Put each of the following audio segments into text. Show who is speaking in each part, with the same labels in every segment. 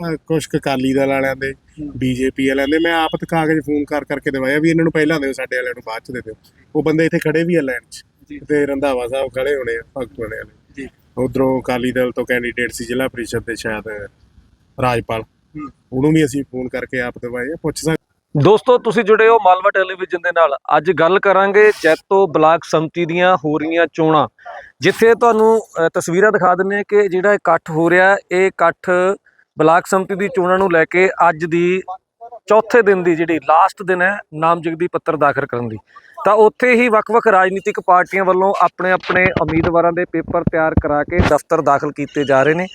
Speaker 1: ਅਹ, ਕੁਛ ਕੁ ਅਕਾਲੀ ਦਲ ਵਾਲਿਆਂ ਦੇ ਬੀਜੇਪੀ ਵਾਲਿਆਂ ਦੇ। ਮੈਂ ਆਪ ਤੇ ਕਾਗਜ਼ ਫੋਨ ਕਰ ਕਰਕੇ ਦਵਾਇਆ ਵੀ ਇਹਨਾਂ ਨੂੰ ਪਹਿਲਾਂ ਦਿਓ ਸਾਡੇ ਵਾਲਿਆਂ ਨੂੰ ਬਾਅਦ ਚ ਦੇ ਦਿਓ। ਉਹ ਬੰਦੇ ਇੱਥੇ ਖੜੇ ਵੀ ਆ ਲਾਈਨ 'ਚ। ਤੇ ਰੰਧਾਵਾ ਸਾਹਿਬ ਖੜੇ ਹੋਣੇ ਆ ਭਗਤ ਵਾਲੇ
Speaker 2: ਜੀ।
Speaker 1: ਉਧਰੋਂ ਅਕਾਲੀ ਦਲ ਤੋਂ ਕੈਂਡੀਡੇਟ ਸੀ ਜ਼ਿਲ੍ਹਾ ਪ੍ਰੀਸ਼ਦ ਦੇ ਸ਼ਾਇਦ ਰਾਜਪਾਲ। ਉਹਨੂੰ ਵੀ ਅਸੀਂ ਫੋਨ ਕਰਕੇ ਆਪ ਦਵਾਏ ਪੁੱਛ ਸਕਦੇ
Speaker 3: ਦੋਸਤੋ ਤੁਸੀਂ ਜੁੜੇ ਹੋ ਮਾਲਵਾ ਟੈਲੀਵਿਜ਼ਨ ਦੇ ਨਾਲ। ਅੱਜ ਗੱਲ ਕਰਾਂਗੇ ਜੈਤੋ ਬਲਾਕ ਸੰਮਤੀ ਦੀਆਂ ਹੋ ਰਹੀਆਂ ਚੋਣਾਂ ਜਿੱਥੇ ਤੁਹਾਨੂੰ ਤਸਵੀਰਾਂ ਦਿਖਾ ਦਿੰਨੇ ਆ ਕਿ ਜਿਹੜਾ ਇਕੱਠ ਹੋ ਰਿਹਾ ਇਹ ਇਕੱਠ ਬਲਾਕ ਸੰਮਤੀ ਦੀ ਚੋਣਾਂ ਨੂੰ ਲੈ ਕੇ ਅੱਜ ਦੀ ਚੌਥੇ ਦਿਨ ਦੀ ਜਿਹੜੀ ਲਾਸਟ ਦਿਨ ਹੈ, ਨਾਮਜ਼ਦਗੀ ਪੱਤਰ ਦਾਖਲ ਕਰਨ ਦੀ। ਤਾਂ ਉੱਥੇ ਹੀ ਵੱਖ-ਵੱਖ ਰਾਜਨੀਤਿਕ ਪਾਰਟੀਆਂ ਵੱਲੋਂ ਆਪਣੇ-ਆਪਣੇ ਉਮੀਦਵਾਰਾਂ ਦੇ ਪੇਪਰ ਤਿਆਰ ਕਰਾ ਕੇ ਦਫ਼ਤਰ ਦਾਖਲ ਕੀਤੇ ਜਾ ਰਹੇ ਨੇ।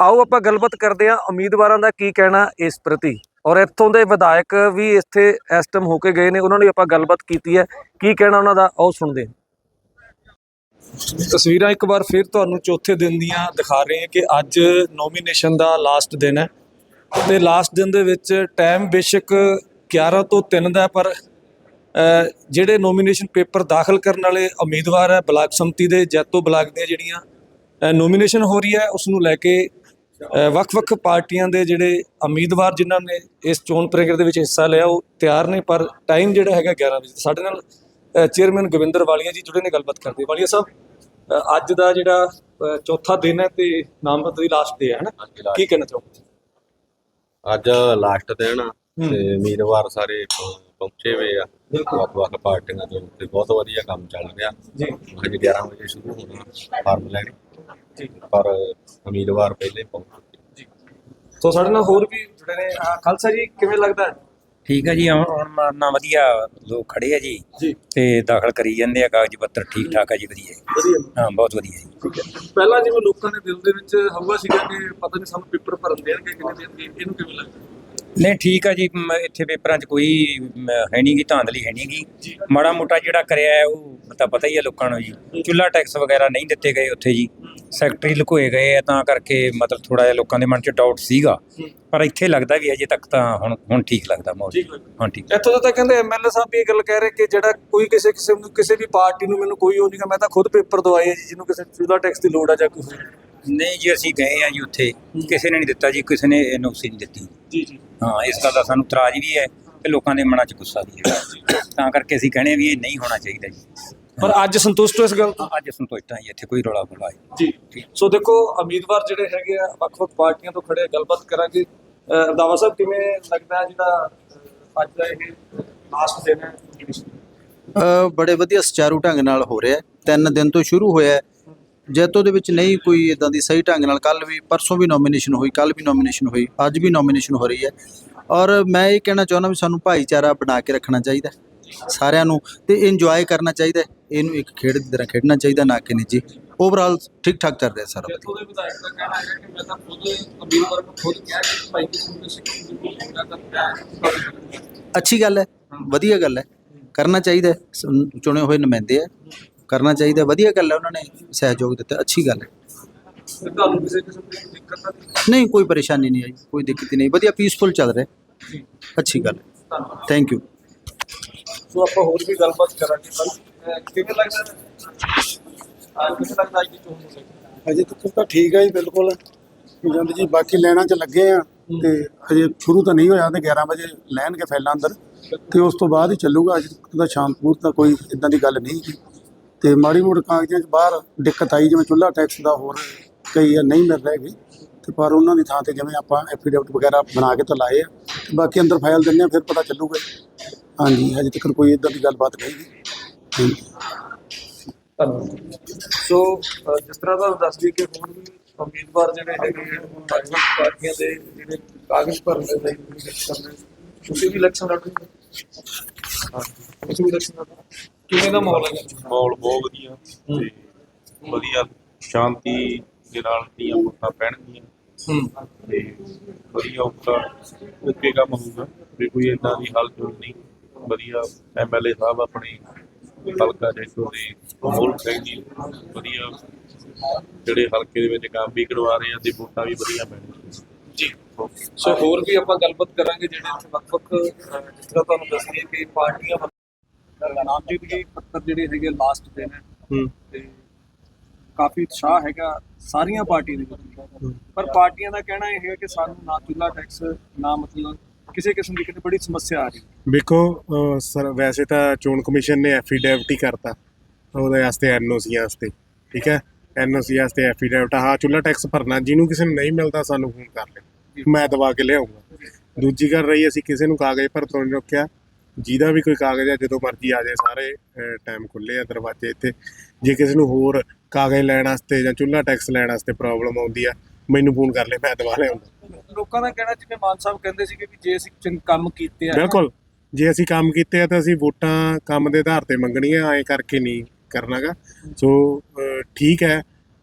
Speaker 3: ਆਓ ਆਪਾਂ ਗੱਲਬਾਤ ਕਰਦੇ ਹਾਂ ਉਮੀਦਵਾਰਾਂ ਦਾ ਕੀ ਕਹਿਣਾ ਇਸ ਪ੍ਰਤੀ। ਔਰ ਇੱਥੋਂ ਦੇ ਵਿਧਾਇਕ ਵੀ ਇੱਥੇ ਇਸ ਟਾਈਮ ਹੋ ਕੇ ਗਏ ਨੇ, ਉਹਨਾਂ ਨੇ ਆਪਾਂ ਗੱਲਬਾਤ ਕੀਤੀ ਹੈ। ਕੀ ਕਹਿਣਾ ਉਹਨਾਂ ਦਾ? ਆਓ ਸੁਣਦੇ ਹਾਂ। ਤਸਵੀਰਾਂ ਇੱਕ ਵਾਰ ਫਿਰ ਤੁਹਾਨੂੰ ਚੌਥੇ ਦਿਨ ਦੀਆਂ ਦਿਖਾ ਰਹੇ ਹਾਂ ਕਿ ਅੱਜ ਨੋਮੀਨੇਸ਼ਨ ਦਾ ਲਾਸਟ ਦਿਨ ਹੈ। ਤੇ ਲਾਸਟ ਦਿਨ ਦੇ ਵਿੱਚ ਟਾਈਮ ਬੇਸ਼ੱਕ 11 ਤੋਂ 3 ਦਾ ਪਰ ਜਿਹੜੇ ਨੋਮੀਨੇਸ਼ਨ ਪੇਪਰ ਦਾਖਲ ਕਰਨ ਵਾਲੇ ਉਮੀਦਵਾਰ ਹੈ, ਬਲਾਕ ਸੰਮਤੀ ਦੇ, ਜੈਤੋ ਬਲਾਕ ਦੀਆਂ ਜਿਹੜੀਆਂ ਨੋਮੀਨੇਸ਼ਨ ਹੋ ਰਹੀ ਹੈ, ਉਸ ਨੂੰ ਲੈ ਕੇ ਵੱਖ-ਵੱਖ ਪਾਰਟੀਆਂ ਦੇ ਜਿਹੜੇ ਉਮੀਦਵਾਰ ਜਿਨ੍ਹਾਂ ਨੇ ਇਸ ਚੋਣ ਪ੍ਰਕਿਰਿਆ ਦੇ ਵਿੱਚ ਹਿੱਸਾ ਲਿਆ, ਉਹ ਤਿਆਰ ਨੇ, ਪਰ ਟਾਈਮ ਜਿਹੜਾ ਹੈਗਾ 11 ਵਜੇ। ਸਾਡੇ ਨਾਲ ਚੇਅਰਮੈਨ ਗਵਿੰਦਰ ਵਾਲੀਆ ਜੀ ਜੁੜੇ ਨੇ ਗੱਲਬਾਤ ਕਰਦੇ ਵਾਲੀਆ ਸਾਹਿਬ ਅੱਜ ਦਾ ਜਿਹੜਾ ਚੌਥਾ ਦਿਨ ਹੈ ਤੇ ਨਾਮਜ਼ਦਗੀ ਲਾਸਟ ਡੇ ਹੈ ਹਨਾ? ਕੀ ਕਹਿਣਾ ਚਾਹੋਗੇ?
Speaker 4: ਅੱਜ ਲਾਸਟ ਦਿਨ ਆ ਤੇ ਉਮੀਦਵਾਰ ਸਾਰੇ ਪਹੁੰ- ਪਹੁੰਚੇ ਹੋਏ ਆ। ਵੱਖ-ਵੱਖ ਪਾਰਟੀਆਂ ਦੇ ਤੇ ਬਹੁਤ ਵਧੀਆ ਕੰਮ ਚੱਲ ਰਿਹਾ।
Speaker 3: ਜੀ।
Speaker 4: ਅੱਜ 11 ਵਜੇ ਸ਼ੁਰੂ ਹੋਣਾ ਫਾਰਮ ਲੈਣੀ।
Speaker 3: ਜੀ।
Speaker 4: ਪਰ ਉਮੀਦਵਾਰ ਪਹਿਲੇ ਪਹੁੰਚ ਚੁੱਕੇ।
Speaker 3: ਸੋ ਸਾਡੇ ਨਾਲ ਹੋਰ ਵੀ ਜੁੜੇ ਨੇ। ਖਾਲਸਾ ਜੀ ਕਿਵੇਂ ਲੱਗਦਾ
Speaker 5: ਠੀਕ ਹੈ ਜੀ ਹੁਣ ਹੁਣ ਮਾਰਨਾ ਵਧੀਆ ਲੋਕ ਖੜੇ ਆ ਜੀ।
Speaker 3: ਜੀ।
Speaker 5: ਤੇ ਦਾਖਲ ਕਰੀ ਜਾਂਦੇ ਆ ਕਾਗਜ਼ ਪੱਤਰ ਠੀਕ ਠਾਕ ਆ ਜੀ ਵਧੀਆ ਜੀ।
Speaker 3: ਵਧੀਆ।
Speaker 5: ਹਾਂ ਬਹੁਤ ਵਧੀਆ ਜੀ।
Speaker 3: ਠੀਕ ਹੈ। ਪਹਿਲਾਂ ਜਿਵੇਂ ਲੋਕਾਂ ਦੇ ਦਿਲ ਦੇ ਵਿੱਚ ਹਵਾ ਸੀਗਾ ਕਿ ਪਤਾ ਨਹੀਂ ਸਾਨੂੰ ਪੇਪਰ ਭਰਨ ਦੇਣਗੇ ਕਿ ਨਹੀਂ ਦੇਣਗੇ ਇਹਨੂੰ ਕਿਵੇਂ ਲੱਗਦਾ?
Speaker 5: ਨਹੀਂ ਠੀਕ ਆ ਜੀ ਮ, ਇੱਥੇ ਪੇਪਰਾਂ 'ਚ ਕੋਈ ਮ, ਹੈ ਨਹੀਂ ਗੀ ਧਾਂਦਲੀ ਹੈ ਨਹੀਂ ਗੀ। ਮਾੜਾ ਮੋਟਾ ਜਿਹੜਾ ਕਰਿਆ ਹੈ ਉਹ ਤਾਂ ਪਤਾ ਹੀ ਹੈ ਲੋਕਾਂ ਨੂੰ ਜੀ। ਚੁੱਲਾ ਟੈਕਸ ਵਗੈਰਾ ਨਹੀਂ ਦਿੱਤੇ ਗਏ ਉੱਥੇ ਜੀ। ਸੈਕਟਰੀ ਲੁਕੋਏ ਗਏ ਆ ਤਾਂ ਕਰਕੇ ਮਤਲਬ ਥੋੜਾ ਜਿਹਾ ਲੋਕਾਂ ਦੇ ਮਨ 'ਚ ਡਾਊਟ ਸੀਗਾ। ਪਰ ਇੱਥੇ ਲੱਗਦਾ ਵੀ ਅਜੇ ਤੱਕ ਤਾਂ ਹੁਣ ਹੁਣ ਠੀਕ ਲੱਗਦਾ ਮਾਹੌਲ। ਹਾਂ ਠੀਕ।
Speaker 3: ਇੱਥੋਂ ਤਾਂ ਕਹਿੰਦੇ ਐਮਐਲਏ ਸਾਹਿਬ ਵੀ ਇਹ ਗੱਲ ਕਹਿ ਰਹੇ ਕਿ ਜਿਹੜਾ ਕੋਈ ਕਿਸੇ ਕਿਸੇ ਨੂੰ ਕਿਸੇ ਵੀ ਪਾਰਟੀ ਨੂੰ ਮੈਨੂੰ ਕੋਈ ਉਹ ਨਹੀਂਗਾ ਮੈਂ ਤਾਂ ਖੁਦ ਪੇਪਰ ਦਵਾਏ ਜੀ ਜਿਹਨੂੰ ਕਿਸੇ ਚੂਲਾ ਟੈਕਸ ਦੀ ਲੋੜ ਆ ਜਾਂ ਕੋਈ।
Speaker 5: ਨਹੀਂ ਜੀ ਅਸੀਂ ਗਏ ਆ ਜੀ ਉੱਥੇ। ਕਿਸੇ ਨੇ ਨਹੀਂ ਦਿੱਤਾ ਜੀ ਕਿਸੇ ਨੇ ਐਨਓਸੀ ਨਹੀਂ ਦਿੱਤੀ।
Speaker 3: ਜੀ ਜੀ।
Speaker 5: ਹਾਂ ਇਸ ਗੱਲ ਦਾ ਸਾਨੂੰ ਇਤਰਾਜ਼ ਵੀ ਹੈ ਤੇ ਲੋਕਾਂ ਦੇ ਮਨਾਂ 'ਚ ਗੁੱਸਾ ਵੀ ਹੈ। ਤਾਂ ਕਰਕੇ ਅਸੀਂ ਕਹਿੰਦੇ ਵੀ ਇਹ ਨਹੀਂ ਹੋਣਾ ਚਾਹੀਦਾ ਜੀ।
Speaker 3: ਪਰ ਅੱਜ ਸੰਤੁਸ਼ਟ ਹੋ ਇਸ ਗੱਲ ਤੋਂ
Speaker 5: ਅੱਜ ਸੰਤੁਸ਼ਟ ਹਾਂ ਜੀ ਇੱਥੇ ਕੋਈ ਰੌਲਾ ਗੋਲਾ
Speaker 3: ਜੀ ਸੋ ਦੇਖੋ ਉਮੀਦਵਾਰ ਜਿਹੜੇ ਹੈਗੇ ਆ ਵੱਖ-ਵੱਖ ਪਾਰਟੀਆਂ ਤੋਂ ਖੜੇ ਆ, ਗੱਲਬਾਤ ਕਰਾਂਗੇ ਅਹ ਰੰਧਾਵਾ ਸਾਹਿਬ ਕਿਵੇਂ ਲੱਗਦਾ ਹੈ ਜਿਹੜਾ ਅਹ, ਅੱਜ ਦਾ ਇਹ ਲਾਸਟ ਦਿਨ ਹੈ
Speaker 6: ਅ, ਬੜੇ ਵਧੀਆ ਸੁਚਾਰੂ ਢੰਗ ਨਾਲ ਹੋ ਰਿਹਾ ਹੈ। ਤਿੰਨ ਦਿਨ ਤੋਂ ਸ਼ੁਰੂ ਹੋਇਆ ਹੈ। ਜੈਤੋ ਦੇ ਵਿੱਚ ਨਹੀਂ ਕੋਈ ਇਦਾਂ ਦੀ ਸਹੀ ਢੰਗ ਨਾਲ ਕੱਲ ਵੀ ਪਰਸੋਂ ਵੀ ਨੋਮੀਨੇਸ਼ਨ ਹੋਈ ਕੱਲ ਵੀ ਨੋਮੀਨੇਸ਼ਨ ਹੋਈ ਅੱਜ ਵੀ ਨੋਮੀਨੇਸ਼ਨ ਹੋ ਰਹੀ ਹੈ ਔਰ ਮੈਂ ਇਹ ਕਹਿਣਾ ਚਾਹੁੰਦਾ ਵੀ ਸਾਨੂੰ ਭਾਈਚਾਰਾ ਬਣਾ ਕੇ ਰੱਖਣਾ ਚਾਹੀਦਾ ਹੈ। ਸਾਰਿਆਂ ਨੂੰ ਤੇ ਇੰਜੋਏ ਕਰਨਾ ਚਾਹੀਦਾ ਹੈ। ਇਹਨੂੰ ਇੱਕ ਖੇਡ ਦੀ ਤਰ੍ਹਾਂ ਖੇਡਣਾ ਚਾਹੀਦਾ ਨਾ ਕਿ ਨਿੱਜੀ। ਓਵਰਆਲ ਠੀਕ ਠਾਕ ਚੱਲ ਰਿਹਾ ਸਾਰਾ।
Speaker 3: ਜੈਤੋ ਦੇ ਵਿਧਾਇਕ ਦਾ ਕਹਿਣਾ ਹੈ ਕਿ ਮੈਂ ਤਾਂ ਖੁਦ ਉਮੀਦਵਾਰ ਨੂੰ ਖੁਦ ਕਿਹਾ ਕਿ ਭਾਈ ਕਿਸੇ ਨੂੰ ਸਿੱਖ ਨੂੰ ਹੋਣਾ ਤਾਂ ਪਿਆ
Speaker 6: ਅੱਛੀ ਗੱਲ ਹੈ ਵਧੀਆ ਗੱਲ ਹੈ। ਕਰਨਾ ਚਾਹੀਦਾ ਹੈ। ਸ- ਚੁਣੇ ਹੋਏ ਨੁਮਾਇੰਦੇ ਆ। ਕਰਨਾ ਚਾਹੀਦਾ ਵਧੀਆ ਗੱਲ ਹੈ ਉਹਨਾਂ ਨੇ ਸਹਿਯੋਗ ਦਿੱਤਾ ਅੱਛੀ ਗੱਲ ਹੈ।
Speaker 3: ਤੇ ਤੁਹਾਨੂੰ ਕਿਸੇ ਕਿਸਮ ਦੀ ਦਿੱਕਤ ਤਾਂ ਨਹੀਂ?
Speaker 6: ਨਹੀਂ ਕੋਈ ਪਰੇਸ਼ਾਨੀ ਨਹੀਂ ਆਈ ਕੋਈ ਦਿੱਕਤ ਨਹੀਂ ਵਧੀਆ ਪੀਸਫੁਲ ਚੱਲ ਰਿਹਾ। ਅੱਛੀ ਗੱਲ ਹੈ।
Speaker 3: ਧੰਨਵਾਦ।
Speaker 6: ਥੈਂਕ ਯੂ
Speaker 3: ਸੋ ਆਪਾਂ ਹੋਰ ਵੀ ਗੱਲਬਾਤ ਕਰਾਂਗੇ ਪਰ ਕਿਵੇਂ ਲੱਗਦਾ ਆ ਕਿਵੇਂ ਲੱਗਦਾ ਅੱਜ ਚੋਣ ਨੂੰ ਲੈ ਕੇ?
Speaker 7: ਅਜੇ ਤੱਕ ਤਾਂ ਠੀਕ ਹੈ ਜੀ, ਬਿਲਕੁਲ। ਜੰਦ ਜੀ, ਬਾਕੀ ਲੈਣਾ ਚ ਲੱਗੇ ਆ ਤੇ ਹਜੇ ਸ਼ੁਰੂ ਤਾਂ ਨਹੀਂ ਹੋਇਆ, ਤੇ 11 ਵਜੇ ਲੈਣਗੇ ਫੈਲਾਂ ਅੰਦਰ। ਤੇ ਉਸ ਤੋਂ ਬਾਅਦ ਹੀ ਚੱਲੂਗਾ, ਅਜੇ ਤੱਕ ਤਾਂ ਸ਼ਾਂਤਪੂਰ ਤਾਂ ਕੋਈ ਇਦਾਂ ਦੀ ਗੱਲ ਨਹੀਂ ਗੀ ਤੇ ਮਾੜੀ ਮੋੜ ਕਾਗਜ਼ਾਂ 'ਚ ਬਾਹਰ ਦਿੱਕਤ ਆਈ, ਜਿਵੇਂ ਚੁੱਲ੍ਹਾ ਟੈਕਸ ਦਾ ਹੋਰ ਕਈ ਆ, ਨਹੀਂ ਮਿਲ ਰਹੇਗੀ ਤੇ ਪਰ ਉਹਨਾਂ ਦੀ ਥਾਂ ਤੇ ਜਿਵੇਂ ਆਪਾਂ ਐਫੀਡੇਵਿਟ ਵਗੈਰਾ ਬਣਾ ਕੇ ਤਾਂ ਲਾਏ ਆ। ਬਾਕੀ ਅੰਦਰ ਫਾਈਲ ਦਿੰਨੇ ਆ, ਫਿਰ ਪਤਾ ਚੱਲੂਗਾ ਹਾਂਜੀ ਹਜੇ ਤੱਕ ਕੋਈ ਇਦਾਂ ਦੀ ਗੱਲਬਾਤ ਨਹੀਂ
Speaker 3: ਧੰਨਵਾਦ। ਸੋ ਅ, ਜਿਸ ਤਰ੍ਹਾਂ ਦਾ ਦੱਸ ਦਈਏ ਕਿ ਹੁਣ ਵੀ ਉਮੀਦਵਾਰ ਜਿਹੜੇ ਹੈਗੇ ਆ ਵੱਖ-ਵੱਖ ਪਾਰਟੀਆਂ ਦੇ ਜਿਹੜੇ ਕਾਗਜ਼ ਭਰਨ ਦੇ ਲਈ ਇਲੈਕਸ਼ਨ ਦੇ ਤੁਸੀਂ ਵੀ ਇਲੈਕਸ਼ਨ ਲੜ ਰਹੇ ਹੋ? ਹਾਂ ਤੁਸੀਂ ਵੀ ਇਲੈਕਸ਼ਨ ਲੜ ਰਹੇ ਹੋ। ਕਿਵੇਂ ਦਾ ਮਾਹੌਲ ਹੈ?
Speaker 8: ਮਾਹੌਲ ਬਹੁਤ ਵਧੀਆ। ਤੇ ਵਧੀਆ ਸ਼ਾਂਤੀ ਦੇ ਨਾਲ ਦੀਆਂ ਵੋਟਾਂ ਪੈਣਗੀਆਂ।
Speaker 3: ਹੂੰ।
Speaker 8: ਤੇ ਵਧੀਆ ਉੱਪਰ ਓਕੇ ਕੰਮ ਹੋਊਗਾ। ਵੀ ਕੋਈ ਇਦਾਂ ਦੀ ਹਲਚਲ ਨਹੀਂ ਵਧੀਆ ਐਮਐਲਏ ਸਾਹਿਬ ਆਪਣੀ ਹਲਕਾ ਜੈਸੋ ਦੇ ਮੋਲ ਸਿੰਘ ਜੀ ਵਧੀਆ। ਜਿਹੜੇ ਹਲਕੇ ਦੇ ਵਿੱਚ ਕੰਮ ਵੀ ਕਰਵਾ ਰਹੇ ਆ ਤੇ ਵੋਟਾਂ ਵੀ ਵਧੀਆ ਪੈਣਗੀਆਂ
Speaker 3: ਜੀ। ਸੋ ਹੋਰ ਵੀ ਆਪਾਂ ਗੱਲਬਾਤ ਕਰਾਂਗੇ ਜਿਹੜੇ ਇੱਥੇ ਵੱਖ-ਵੱਖ ਜਿਸ ਤਰ੍ਹਾਂ ਤੁਹਾਨੂੰ ਦੱਸੀਏ ਕਿ ਪਾਰਟੀਆਂ ਵੱਲੋਂ ਨਾਮਜ਼ਦਗੀ ਪੱਤਰ ਜਿਹੜੇ ਹੈਗੇ ਲਾਸਟ ਦਿਨ ਹੂੰ। ਤੇ ਕਾਫੀ ਉਤਸ਼ਾਹ ਹੈਗਾ ਸਾਰੀਆਂ ਪਾਰਟੀਆਂ ਦੇ ਵਿੱਚ। ਪਰ ਪਾਰਟੀਆਂ ਦਾ ਕਹਿਣਾ ਇਹ ਹੈ ਕਿ ਸਾਨੂੰ ਨਾ ਚੁੱਲਾ ਟੈਕਸ ਨਾ ਮਤਲਬ ਕਿਸੇ ਕਿਸਮ ਦੀ ਕਿਤੇ ਬੜੀ ਸਮੱਸਿਆ ਆ ਰਹੀ
Speaker 1: ਵੇਖੋ ਸਰ ਵੈਸੇ ਤਾਂ ਚੋਣ ਕਮਿਸ਼ਨ ਨੇ ਐਫੀਡੈਵਿਟ ਹੀ ਕਰਤਾ। ਉਹਦੇ ਵਾਸਤੇ ਐਨਓਸੀ ਵਾਸਤੇ ਠੀਕ ਹੈ? ਐਨਓਸੀ ਵਾਸਤੇ ਐਫੀਡੈਵਿਟ ਹਾਂ ਚੁੱਲਾ ਟੈਕਸ ਭਰਨਾ ਜਿਹਨੂੰ ਕਿਸੇ ਨੂੰ ਨਹੀਂ ਮਿਲਦਾ ਸਾਨੂੰ ਫੋਨ ਕਰ ਲੈ ਮੈਂ ਦਵਾ ਕੇ ਲਿਆਉਂਗਾ। ਦੂਜੀ ਗੱਲ ਰਹੀ ਅਸੀਂ ਕਿਸੇ ਨੂੰ ਕਾਗਜ਼ ਭਰਨ ਤੋਂ ਨਹੀਂ ਰੋਕਿਆ। ਜਿਹਦਾ ਵੀ ਕੋਈ ਕਾਗਜ਼ ਹੈ ਜਦੋਂ ਮਰਜ਼ੀ ਆ ਜਾਏ ਸਾਰੇ ਟਾਈਮ ਖੁੱਲੇ ਆ ਦਰਵਾਜ਼ੇ ਇੱਥੇ। ਜੇ ਕਿਸੇ ਨੂੰ ਹੋਰ ਕਾਗਜ਼ ਲੈਣ ਵਾਸਤੇ ਜਾਂ ਚੁੱਲਾ ਟੈਕਸ ਲੈਣ ਵਾਸਤੇ ਪ੍ਰੋਬਲਮ ਆਉਂਦੀ ਆ ਮੈਨੂੰ ਫੋਨ ਕਰ ਲੈ ਮੈਂ ਦਵਾ ਲਿਆਉਂਗਾ
Speaker 3: ਲੋਕਾਂ ਦਾ ਕਹਿਣਾ ਜਿਵੇਂ ਮਾਨ ਸਾਹਿਬ ਕਹਿੰਦੇ ਸੀਗੇ ਵੀ ਜੇ ਅਸੀਂ ਚੰਗੇ ਕੰਮ ਕੀਤੇ ਆ
Speaker 1: ਬਿਲਕੁਲ। ਜੇ ਅਸੀਂ ਕੰਮ ਕੀਤੇ ਆ ਤਾਂ ਅਸੀਂ ਵੋਟਾਂ ਕੰਮ ਦੇ ਆਧਾਰ ਤੇ ਮੰਗਣੀਆਂ ਐਂ ਕਰਕੇ ਨਹੀਂ ਕਰਨਾਗਾ। ਸੋ ਅਹ, ਠੀਕ ਹੈ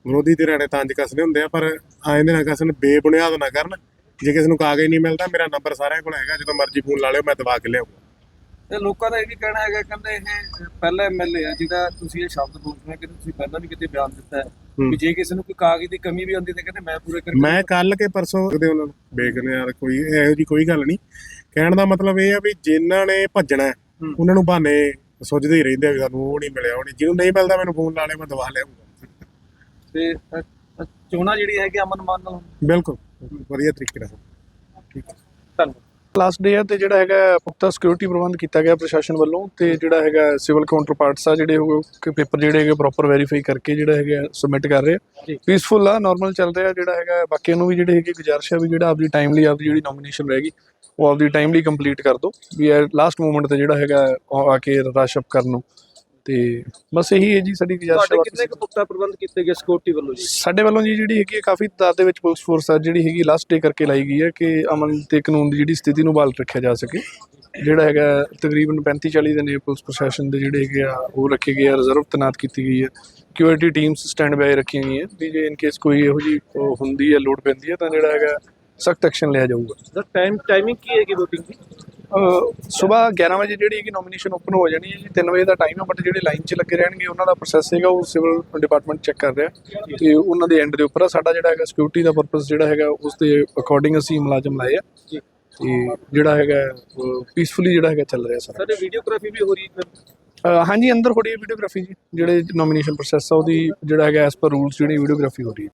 Speaker 1: ਵਿਰੋਧੀ ਧਿਰਾਂ ਨੇ ਤੰਜ ਕੱਸਦੇ ਹੁੰਦੇ ਆ ਪਰ ਐਂ ਦੇ ਨਾ ਕਸਣ ਬੇਬੁਨਿਆਦ ਨਾ ਕਰਨ। ਜੇ ਕਿਸੇ ਨੂੰ ਕਾਗਜ਼ ਨਹੀਂ ਮਿਲਦਾ ਮੇਰਾ ਨੰਬਰ ਸਾਰਿਆਂ ਕੋਲ ਹੈਗਾ ਜਦੋਂ ਮਰਜ਼ੀ ਫੋਨ ਲਾ ਲਿਓ ਮੈਂ ਦਵਾ ਕੇ ਲਿਆਉਂਗਾ
Speaker 3: ਤੇ ਲੋਕਾਂ ਦਾ ਇਹ ਵੀ ਕਹਿਣਾ ਹੈਗਾ ਕਹਿੰਦੇ ਇਹ ਪਹਿਲਾ ਐਮਐਲਏ ਆ ਜਿਹਦਾ ਤੁਸੀਂ ਇਹ ਸ਼ਬਦ ਬੋਲਦੇ ਹੋ ਕਿ ਤੁਸੀਂ ਪਹਿਲਾਂ ਵੀ ਕਿਤੇ ਬਿਆਨ ਦਿੱਤਾ ਹੂੰ। ਵੀ ਜੇ ਕਿਸੇ ਨੂੰ ਕੋਈ ਕਾਗਜ਼ ਦੀ ਕਮੀ ਵੀ ਆਉਂਦੀ ਤੇ ਕਹਿੰਦੇ ਮੈਂ ਪੂਰੇ ਕਰਕੇ
Speaker 1: ਮੈਂ ਕੱਲ ਕੇ ਪਰਸੋਂ ਦੇ ਉਹਨਾਂ ਨੂੰ ਬੇਗਨੇ ਯਾਰ ਕੋਈ ਇਹੋ ਜੀ ਕੋਈ ਗੱਲ ਨਹੀਂ। ਕਹਿਣ ਦਾ ਮਤਲਬ ਇਹ ਆ ਵੀ ਜਿਨ੍ਹਾਂ ਨੇ ਭੱਜਣਾ। ਉਹਨਾਂ ਨੂੰ ਬਹਾਨੇ ਸੁੱਝਦੇ ਹੀ ਰਹਿੰਦੇ ਆ ਵੀ ਸਾਨੂੰ ਉਹ ਨਹੀਂ ਮਿਲਿਆ ਉਹ ਨਹੀਂ। ਜਿਹਨੂੰ ਨਹੀਂ ਮਿਲਦਾ ਮੈਨੂੰ ਫੋਨ ਲਾ ਲਿਆ ਮੈਂ ਦਵਾ ਲਿਆਉਂਗਾ
Speaker 3: ਤੇ ਚੋਣਾਂ ਜਿਹੜੀ ਹੈਗੀ ਅਮਨ ਮਾਨ ਨਾਲ।
Speaker 1: ਬਿਲਕੁਲ। ਵਧੀਆ ਤਰੀਕੇ ਨਾਲ। ਠੀਕ ਹੈ।
Speaker 3: ਧੰਨਵਾਦ।
Speaker 9: ਲਾਸਟ ਡੇ ਹੈ ਤੇ ਜਿਹੜਾ ਹੈਗਾ ਪੁਖਤਾ ਸਿਕਿਉਰਿਟੀ ਪ੍ਰਬੰਧ ਕੀਤਾ ਗਿਆ ਪ੍ਰਸ਼ਾਸਨ ਵੱਲੋਂ ਤੇ ਜਿਹੜਾ ਹੈਗਾ ਸਿਵਲ ਕਾਊਂਟਰ ਪਾਰਟਸ ਆ ਜਿਹੜੇ ਉਹ ਪੇਪਰ ਜਿਹੜੇ ਹੈਗੇ ਪ੍ਰੋਪਰ ਵੈਰੀਫਾਈ ਕਰਕੇ ਜਿਹੜਾ ਹੈਗਾ ਸਬਮਿਟ ਕਰ ਰਹੇ ਆ। ਪੀਸਫੁਲ ਆ ਨਾਰਮਲ ਚੱਲ ਰਿਹਾ ਜਿਹੜਾ ਹੈਗਾ ਬਾਕੀਆਂ ਨੂੰ ਵੀ ਜਿਹੜੇ ਹੈਗੇ ਗੁਜ਼ਾਰਿਸ਼ ਹੈ ਵੀ ਜਿਹੜਾ ਆਪਦੀ ਟਾਈਮਲੀ ਆਪਦੀ ਜਿਹੜੀ ਨੋਮੀਨੇਸ਼ਨ ਰਹੇਗੀ ਉਹ ਆਪਦੀ ਟਾਈਮਲੀ ਕੰਪਲੀਟ ਕਰ ਦਿਓ ਵੀ ਲਾਸਟ ਮੂਮੈਂਟ ਤੇ ਜਿਹੜਾ ਹੈਗਾ ਆ ਕੇ ਰਸ਼ ਅਪ ਕਰਨ ਨੂੰ। ਤੇ ਬਸ ਇਹੀ ਹੈ ਜੀ ਸਾਡੀ ਗੁਜ਼ਾਰਿਸ਼
Speaker 3: ਤੁਹਾਡੇ ਕਿੰਨੇ ਕੁ ਪੁਖਤਾ ਪ੍ਰਬੰਧ ਕੀਤੇ ਗਏ ਸਿਕਿਉਰਿਟੀ ਵੱਲੋਂ ਜੀ?
Speaker 9: ਸਾਡੇ ਵੱਲੋਂ ਜੀ ਜਿਹੜੀ ਹੈਗੀ ਹੈ ਕਾਫੀ ਤਾਦਾਦ ਦੇ ਵਿੱਚ ਪੁਲਿਸ ਫੋਰਸ ਆ ਜਿਹੜੀ ਹੈਗੀ ਲਾਸਟ ਡੇ ਕਰਕੇ ਲਾਈ ਗਈ ਹੈ ਕਿ ਅਮਨ ਤੇ ਕਾਨੂੰਨ ਦੀ ਜਿਹੜੀ ਸਥਿਤੀ ਨੂੰ ਬਹਾਲ ਰੱਖਿਆ ਜਾ ਸਕੇ। ਜਿਹੜਾ ਹੈਗਾ ਤਕਰੀਬਨ 35 40 ਦੇ ਨੇ ਪੁਲਿਸ ਪ੍ਰਸ਼ਾਸਨ ਦੇ ਜਿਹੜੇ ਹੈਗੇ ਆ ਉਹ ਰੱਖੇ ਗਏ ਆ ਰਿਜ਼ਰਵ ਤੈਨਾਤ ਕੀਤੀ ਗਈ ਹੈ। ਕਿਊਆਰਟੀ ਟੀਮਸ ਸਟੈਂਡ ਬਾਈ ਰੱਖੀਆਂ ਗਈਆਂ। ਵੀ ਜੇ ਇਨ ਕੇਸ ਕੋਈ ਇਹੋ ਜੀ ਹੁੰਦੀ ਹੈ ਲੋਡ ਪੈਂਦੀ ਹੈ ਤਾਂ ਜਿਹੜਾ ਹੈਗਾ ਸਖਤ ਐਕਸ਼ਨ ਲਿਆ ਜਾਊਗਾ।
Speaker 3: ਸਰ ਟਾਈਮ ਟਾਈਮਿੰਗ ਕੀ ਹੈਗੀ VOTING ਦੀ?
Speaker 9: ਸਵੇਰ 11 ਵਜੇ ਜਿਹੜੀ ਹੈਗੀ ਨੋਮੀਨੇਸ਼ਨ ਓਪਨ ਹੋ ਜਾਣੀ ਹੈ ਜੀ 3 ਵਜੇ ਦਾ ਟਾਈਮ ਹੈ ਬਟ ਜਿਹੜੇ ਲਾਈਨ 'ਚ ਲੱਗੇ ਰਹਿਣਗੇ ਉਹਨਾਂ ਦਾ ਪ੍ਰੋਸੈਸ ਹੈਗਾ ਉਹ ਸਿਵਲ ਡਿਪਾਰਟਮੈਂਟ ਚੈੱਕ ਕਰ ਰਿਹਾ। ਤੇ ਉਹਨਾਂ ਦੇ ਐਂਡ ਦੇ ਉੱਪਰ ਆ ਸਾਡਾ ਜਿਹੜਾ ਹੈਗਾ ਸਿਕਿਉਰਿਟੀ ਦਾ ਪਰਪਸ ਜਿਹੜਾ ਹੈਗਾ ਉਸ ਦੇ ਅਕੋਰਡਿੰਗ ਅਸੀਂ ਮੁਲਾਜ਼ਮ ਲਾਏ ਆ। ਤੇ ਜਿਹੜਾ ਹੈਗਾ ਪੀਸਫੁਲੀ ਜਿਹੜਾ ਹੈਗਾ ਚੱਲ ਰਿਹਾ ਸਾਰਾ।
Speaker 3: ਸਰ ਵੀਡੀਓਗ੍ਰਾਫੀ ਵੀ ਹੋ ਰਹੀ ਹੈ
Speaker 9: ਹਾਂਜੀ ਅੰਦਰ ਹੋ ਰਹੀ ਹੈ ਵੀਡੀਓਗ੍ਰਾਫੀ ਜੀ ਜਿਹੜੇ ਨੋਮੀਨੇਸ਼ਨ ਪ੍ਰੋਸੈਸ ਆ ਉਹਦੀ ਜਿਹੜਾ ਹੈਗਾ ਐਸ ਪਰ ਰੂਲਸ ਜਿਹੜੀ ਵੀਡੀਓਗ੍ਰਾਫੀ ਹੋ ਰਹੀ ਹੈ।